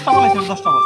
দশটা বলেছেন দশটা বল